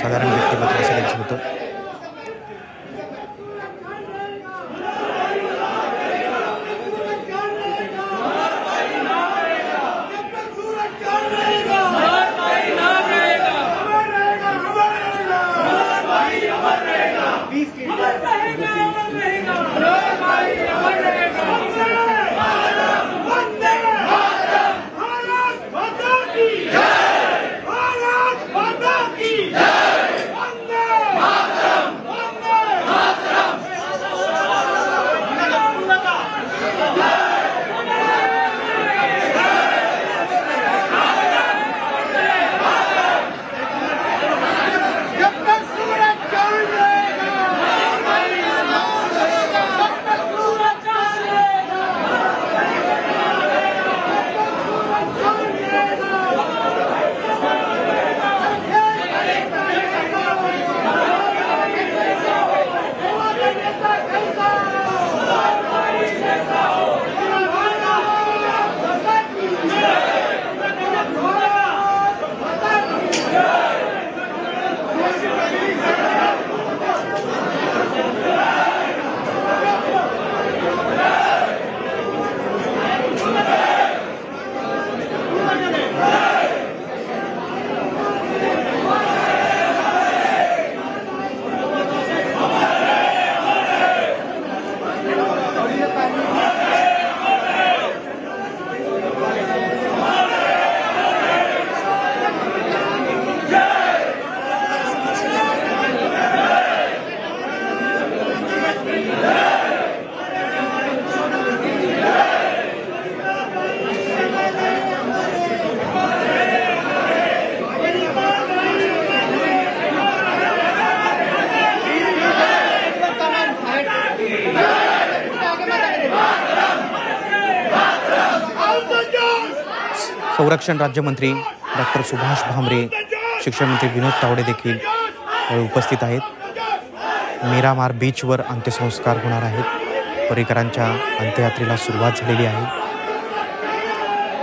असाधारण व्यक्तिमत्व संरक्षण राज्यमंत्री डॉक्टर सुभाष भामरे शिक्षणमंत्री विनोद तावडे देखील उपस्थित आहेत. मीरामार बीचवर अंत्यसंस्कार होणार आहेत. पर्रिकरांच्या अंत्ययात्रेला सुरुवात झालेली आहे.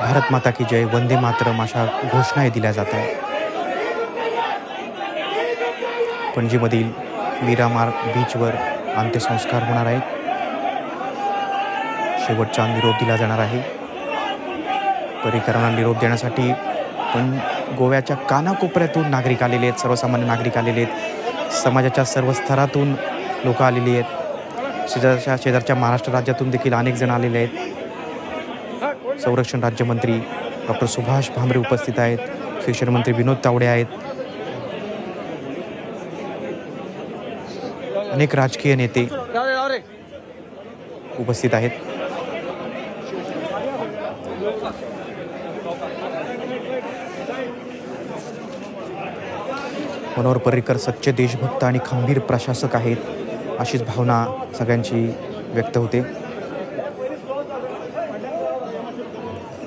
भारत माता की जय वंदे मातरम अशा घोषणाही दिल्या जात आहेत. पणजीमधील मीरामार बीचवर अंत्यसंस्कार होणार आहेत. शेवटचा निरोप दिला जाणार आहे. पर्रिकरांना निरोप देण्यासाठी पण गोव्याच्या कानाकोपऱ्यातून नागरिक आलेले आहेत सर्वसामान्य नागरिक आलेले आहेत. समाजाच्या सर्व स्तरातून लोक आलेली आहेत. शेजारच्या शेजारच्या महाराष्ट्र राज्यातून देखील अनेक जण आलेले आहेत. संरक्षण राज्यमंत्री डॉक्टर सुभाष भामरे उपस्थित आहेत. शिक्षण मंत्री विनोद तावडे आहेत. अनेक राजकीय नेते उपस्थित आहेत. मनोहर पर्रिकर सच्चे देशभक्त आणि खंबीर प्रशासक आहेत अशीच भावना सगळ्यांची व्यक्त होते.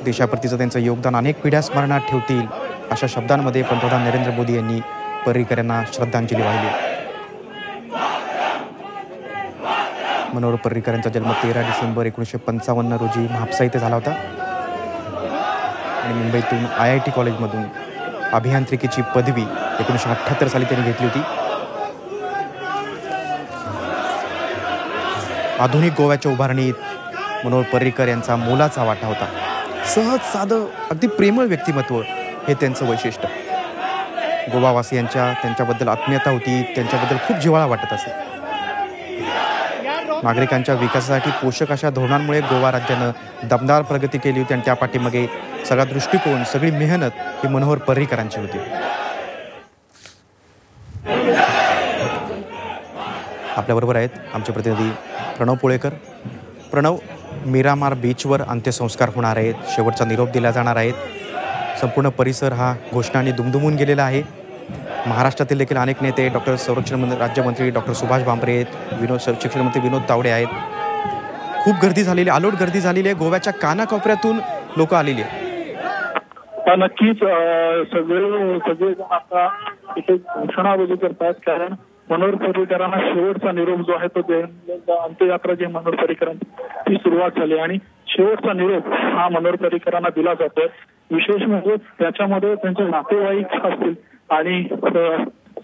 देशाप्रतीचं त्यांचं योगदान अनेक पिढ्या स्मरणात ठेवतील अशा शब्दांमध्ये पंतप्रधान नरेंद्र मोदी यांनी पर्रिकर यांना श्रद्धांजली वाहिली. मनोहर पर्रिकर यांचा जन्म तेरा डिसेंबर एकोणीसशे पंचावन्न रोजी म्हापसा इथे झाला होता. आणि मुंबईतून आय आय टी कॉलेजमधून अभियांत्रिकीची पदवी एकोणीसशे अठ्ठ्याहत्तर साली त्यांनी घेतली होती. आधुनिक गोव्याच्या उभारणीत मनोहर पर्रिकर यांचा मोलाचा वाटा होता. सहज साधं अगदी प्रेमळ व्यक्तिमत्व हे त्यांचं वैशिष्ट्य. गोवावासियांच्या त्यांच्याबद्दल आत्मीयता होती त्यांच्याबद्दल खूप जिव्हाळा वाटत असे. नागरिकांच्या विकासासाठी पोषक अशा धोरणांमुळे गोवा राज्यानं दमदार प्रगती केली होती आणि त्या पाठीमागे सगळा दृष्टिकोन सगळी मेहनत ही मनोहर पर्रीकरांची होती. आपल्याबरोबर आहेत आमचे प्रतिनिधी प्रणव पोळेकर. प्रणव मीरामार बीचवर अंत्यसंस्कार होणार आहेत. शेवटचा निरोप दिला जाणार आहेत संपूर्ण परिसर हा घोषणाने दुमदुमून गेलेला आहे. महाराष्ट्रातील देखील अनेक नेते डॉक्टर संरक्षण राज्यमंत्री डॉक्टर सुभाष भामरे आहेत विनोद शिक्षण मंत्री विनोद तावडे आहेत. खूप गर्दी झालेली आलोट गर्दी झालेली आहे. गोव्याच्या कानाकोपऱ्यातून लोक आलेली आहेत. नक्कीच सगळे सगळेजण आता इथे घोषणाबाजी करतात. कारण मनोहर पर्रिकरांना शेवटचा निरोप जो आहे तो अंत्ययात्रा जी मनोहर पर्रिकरांची ती सुरुवात झाली. आणि शेवटचा निरोप हा मनोहर पर्रिकरांना दिला जातोय. विशेष म्हणजे त्याच्यामध्ये त्यांचे नातेवाईक असतील आणि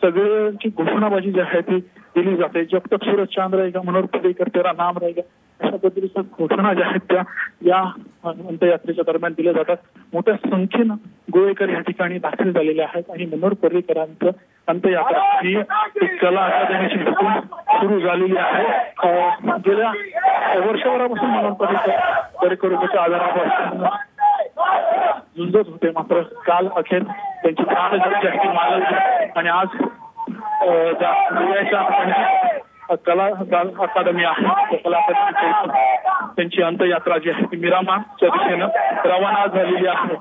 सगळ्यांची घोषणाबाजी जी आहे ती दिली जाते. जब तक सूरज चांद रहेगा मनोहर पर्रीकर तेरा नाम रहेगा अशा पद्धतीच्या घोषणा ज्या आहेत त्या या अंत्ययात्रेच्या दरम्यान दिल्या जातात. मोठ्या संख्येनं गोवेकर या ठिकाणी दाखल झालेले आहेत आणि मनोहर पर्रीकरांचं अंत्ययात्रा ही एक कला अकादमीची सुरू झालेली आहे. गेल्या वर्षभरापासून मनोहर पर्रीकर पर्रीकरोगाच्या आजारापासून झुंजत होते. मात्र काल अखेर त्यांची प्राणज्योती मालवली आणि आज ज्या कला कला अकादमी आहे कला अकादमी त्यांची अंत्ययात्रा जी आहे ती मिरामाच्या दिशेनं रवाना झालेली आहे.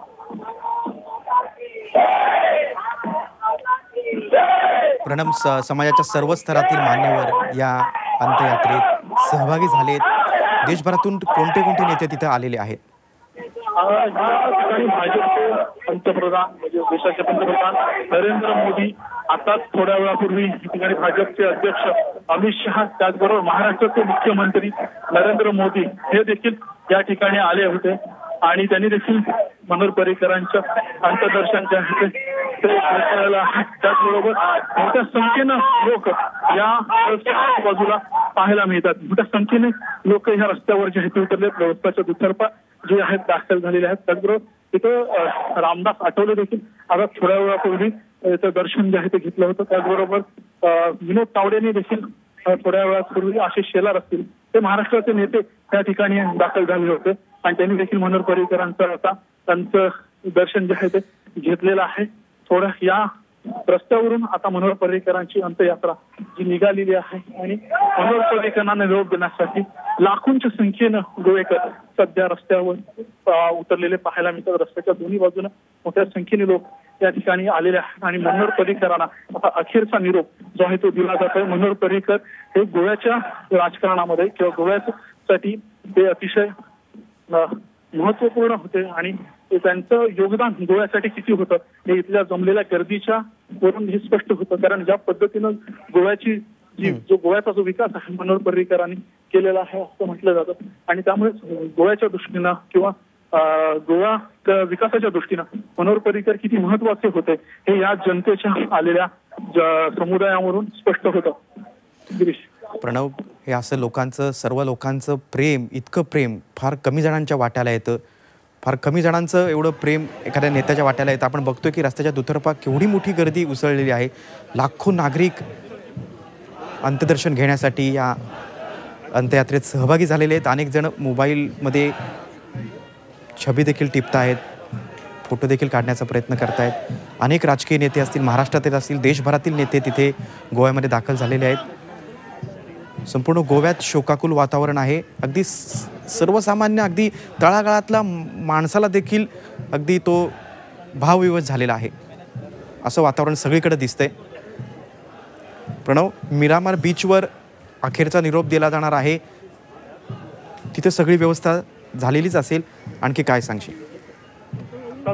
प्रणम समाजाच्या सर्व स्तरातील मान्यवर या अंत्ययात्रेत सहभागी झालेत. देशभरातून कोणते कोणते नेते तिथे आलेले आहेत? या ठिकाणी भाजपचे पंतप्रधान म्हणजे देशाचे पंतप्रधान नरेंद्र मोदी आता थोड्या वेळापूर्वी या ठिकाणी भाजपचे अध्यक्ष अमित शहा त्याचबरोबर महाराष्ट्राचे मुख्यमंत्री नरेंद्र मोदी हे देखील या ठिकाणी आले होते. आणि त्यांनी देखील मनोहर पर्रीकरांच्या अंतदर्शन जे आहे ते त्याचबरोबर मोठ्या संख्येनं लोक या बाजूला पाहायला मिळतात. मोठ्या संख्येने लोक ह्या रस्त्यावर जे आहेत. उतरले व्यवस्थाच्या दुतर्फा जे आहेत दाखल झालेले आहेत. त्याचबरोबर तिथं रामदास आठवले देखील आता थोड्या वेळापूर्वी याचं दर्शन जे आहे ते घेतलं होतं. त्याचबरोबर विनोद तावडेने देखील थोड्या वेळापूर्वी आशिष शेलार असतील. ते महाराष्ट्राचे नेते त्या ठिकाणी दाखल झाले होते. आणि त्यांनी देखील मनोहर पर्रीकरांचं आता त्यांचं दर्शन जे आहे ते घेतलेलं आहे. थोडं या रस्त्यावरून आता मनोहर पर्रीकरांची अंत्ययात्रा जी निघालेली आहे आणि मनोहर पर्रिकरांना निरोप देण्यासाठी लाखोंच्या संख्येनं गोवेकर सध्या रस्त्यावर उतरलेले पाहायला मिळतात. रस्त्याच्या दोन्ही बाजूने मोठ्या संख्येने लोक या ठिकाणी आलेले आहेत आणि मनोहर पर्रीकरांना आता अखेरचा निरोप जो आहे तो दिला जातोय. मनोहर पर्रीकर हे गोव्याच्या राजकारणामध्ये किंवा गोव्यासाठी ते अतिशय महत्त्वपूर्ण होते आणि त्यांचं योगदान गोव्यासाठी किती होतं हे इथल्या जमलेल्या गर्दीच्या वरून हे स्पष्ट होतं. कारण ज्या पद्धतीनं गोव्याची जी जो गोव्याचा जो विकास आहे मनोहर पर्रीकरांनी केलेला आहे असं म्हटलं जातं. आणि त्यामुळे गोव्याच्या दृष्टीनं किंवा गोवा विकासाच्या दृष्टीनं मनोहर पर्रीकर किती महत्त्वाचे होते हे या जनतेच्या आलेल्या समुदायावरून स्पष्ट होतं. गिरीश. प्रणव हे असं लोकांचं सर्व लोकांचं प्रेम इतकं प्रेम फार कमी जणांच्या वाट्याला येतं. फार कमी जणांचं एवढं प्रेम एखाद्या नेत्याच्या वाट्याला येतं. आपण बघतोय की रस्त्याच्या दुतर्फा केवढी मोठी गर्दी उसळलेली आहे. लाखो नागरिक अंत्यदर्शन घेण्यासाठी या अंत्ययात्रेत सहभागी झालेले आहेत. अनेक जण मोबाईलमध्ये छबी देखील टिपत आहेत फोटो देखील काढण्याचा प्रयत्न करतायत अनेक राजकीय नेते असतील महाराष्ट्रातील असतील देशभरातील नेते तिथे गोव्यामध्ये दाखल झालेले आहेत. संपूर्ण गोव्यात शोकाकुल वातावरण आहे. अगदी सर्वसामान्य अगदी तळागाळातला माणसाला देखील अगदी तो भावविवश झालेला आहे. असं वातावरण सगळीकडे दिसतंय. प्रणव मिरामार बीचवर अखेरचा निरोप दिला जाणार आहे. तिथे सगळी व्यवस्था झालेलीच असेल. आणखी काय सांगशील?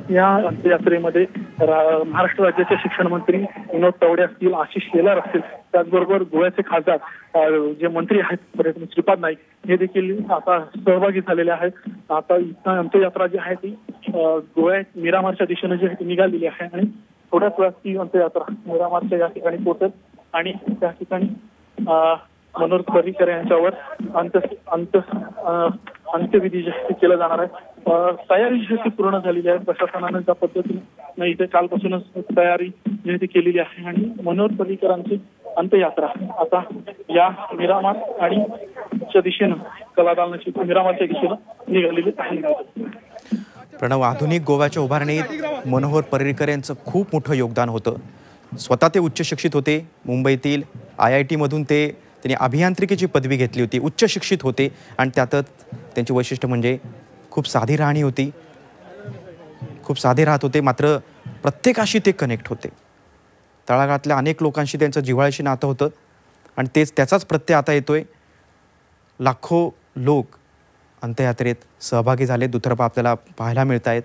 या अंत्ययात्रेमध्ये महाराष्ट्र राज्याचे शिक्षण मंत्री विनोद तावडे असतील आशिष शेलार असतील त्याचबरोबर गोव्याचे खासदार जे मंत्री आहेत पर्यटन श्रीपाद नाईक हे देखील आता सहभागी झालेले आहेत. आता इथं अंत्ययात्रा जी आहे ती गोव्यात मिरामारच्या दिशेने जी आहे ती निघालेली आहे आणि थोड्याच वेळात ती अंत्ययात्रा मिरामारच्या या ठिकाणी पोहोचेल. आणि त्या ठिकाणी मनोहर पर्रीकर यांच्यावर अंत अंत अं, अंत्यविधी जे आहे केलं जाणार आहे. तयारी जी ती पूर्ण झालेली आहे. प्रशासनानं ज्या पद्धतीने इथे कालपासूनच तयारी जी ती केलेली आहे. आणि मनोहर पर्रीकरांची अंत्ययात्रा. आता या मिरामार आणि च्या दिशेनं कलादालनाची मिरामारच्या दिशेनं निघालेली आहे. प्रणव आधुनिक गोव्याच्या उभारणीत मनोहर पर्रीकर यांचं खूप मोठं योगदान होतं. स्वतः ते उच्च शिक्षित होते. मुंबईतील आय आय टीमधून ते त्यांनी अभियांत्रिकीची पदवी घेतली होती. उच्च शिक्षित होते आणि त्यातच त्यांची वैशिष्ट्य म्हणजे खूप साधी राहणी होती. खूप साधे राहत होते. मात्र प्रत्येकाशी ते कनेक्ट होते. तळागाळातल्या अनेक लोकांशी त्यांचं जिव्हाळ्याशी नातं होतं. आणि तेच त्याचाच प्रत्यय आता येतोय. लाखो लोक अंत्ययात्रेत सहभागी झाले दुतर्फा आपल्याला पाहायला मिळत आहेत